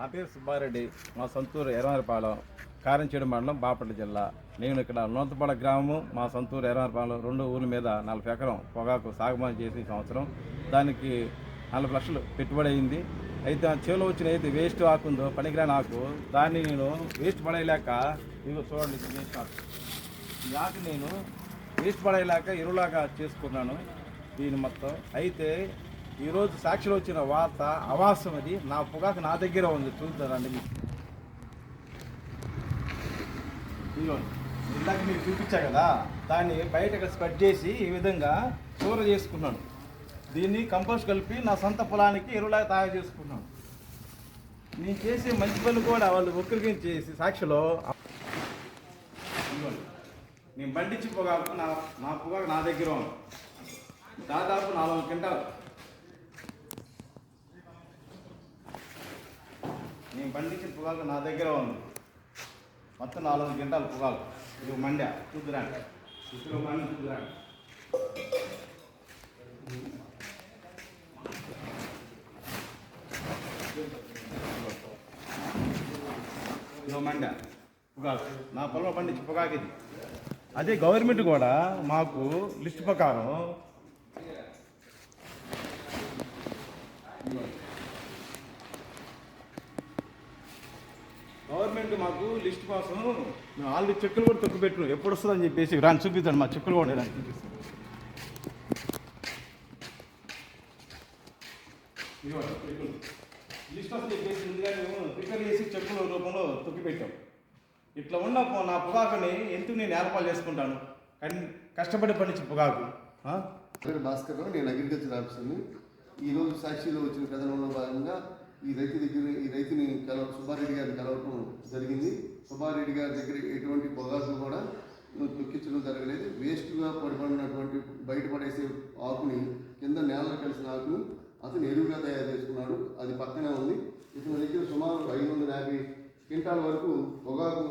నా పేరు సుబ్బారెడ్డి మా సొంతూరు ఎర్రమరపాలెం కారంచేడు మండలం బాపట్ల జిల్లా. నేను ఇక్కడ నూతపాడ గ్రామము మా సొంతూరు ఎర్రమరపాలెం రెండు ఊర్ల మీద నలభై ఎకరం పొగాకు సాగుమాని చేసిన సంవత్సరం. దానికి నలభై లక్షలు పెట్టుబడి అయింది. అయితే ఆ చేలో వచ్చిన అయితే వేస్ట్ ఆకుందో పనికిరాని ఆకు దాన్ని నేను వేస్ట్ పడేయలేక ఇదిగో చూడండి వేస్ట్ ఆకు. ఈ ఆకు నేను వేస్ట్ పడేయలేక ఎరువులాగా చేసుకున్నాను దీని మొత్తం. అయితే ఈరోజు సాక్షిలో వచ్చిన వార్త అవాసం అది. నా పొగాకు నా దగ్గర ఉంది. చూస్తారండి మీకు ఇందాక మీకు చూపించా కదా? దాన్ని బయటకు స్ప్రెడ్ చేసి ఈ విధంగా కూర చేసుకున్నాను దీన్ని కంపోస్ట్ కలిపి నా సొంత పొలానికి ఎరువులాగా తయారు చేసుకున్నాను నేను చేసే మంచి పనులు కూడా వాళ్ళు ఒక్కరికి చేసి సాక్షిలో నేను పండించి పొగాకు నా నా పొగాకు నా దగ్గర ఉంది. దాదాపు నాలుగు క్వింటాలు. బండికి పండించిన పొగాకు నా దగ్గర ఉంది. మొత్తం నాలుగు క్వింటాలు పొగాకు. ఇది మండ్య చూద్దురాండి. ఇప్పుడు మండి చూద్దురాండి. ఇదో మండ్య పొగాకు. నా పొలంలో పండించిన పొగాకు ఇది. అదే గవర్నమెంట్ కూడా మాకు లిస్ట్ ప్రకారం గవర్నమెంట్ మాకు లిస్ట్ కోసం మేము ఆల్రెడీ చెక్కులు కూడా తొక్కు పెట్టు ఎప్పుడు వస్తుందని చెప్పేసి రాని చూపిస్తాను మా చెక్కులు కూడా రాని చూపిస్తాను ఇదిగోండి చెక్కులు. లిస్ట్ వస్తుంది చెప్పేసి ముందుగా మేము ప్రిపేర్ చేసి చెక్కుల రూపంలో తొక్కి పెట్టాం. ఇట్లా ఉన్న పొ- నా పొగాకుని ఎందుకు నేను ఏర్పాటు చేసుకుంటాను? కానీ కష్టపడి పండించిన పొగాకు. భాస్కర్ రావు నేను అగ్రికల్చర్ ఆఫీసర్ని ఈరోజు సాక్షిలో వచ్చిన కథనంలో భాగంగా ఈ రైతు దగ్గర ఈ రైతుని కలవ సుబ్బారెడ్డి గారిని కలవటం జరిగింది. సుబ్బారెడ్డి గారి దగ్గర ఎటువంటి పొగాకు కూడా తొక్కించడం జరగలేదు. వేస్ట్గా పడిపడినటువంటి బయటపడేసే ఆకుని కింద నేలలో కలిసిన ఆకుని అతను ఎరువుగా తయారు చేసుకున్నాడు. అది పక్కనే ఉంది. ఇతని దగ్గర సుమారు ఐదు వందల యాభై క్వింటాల వరకు పొగాకు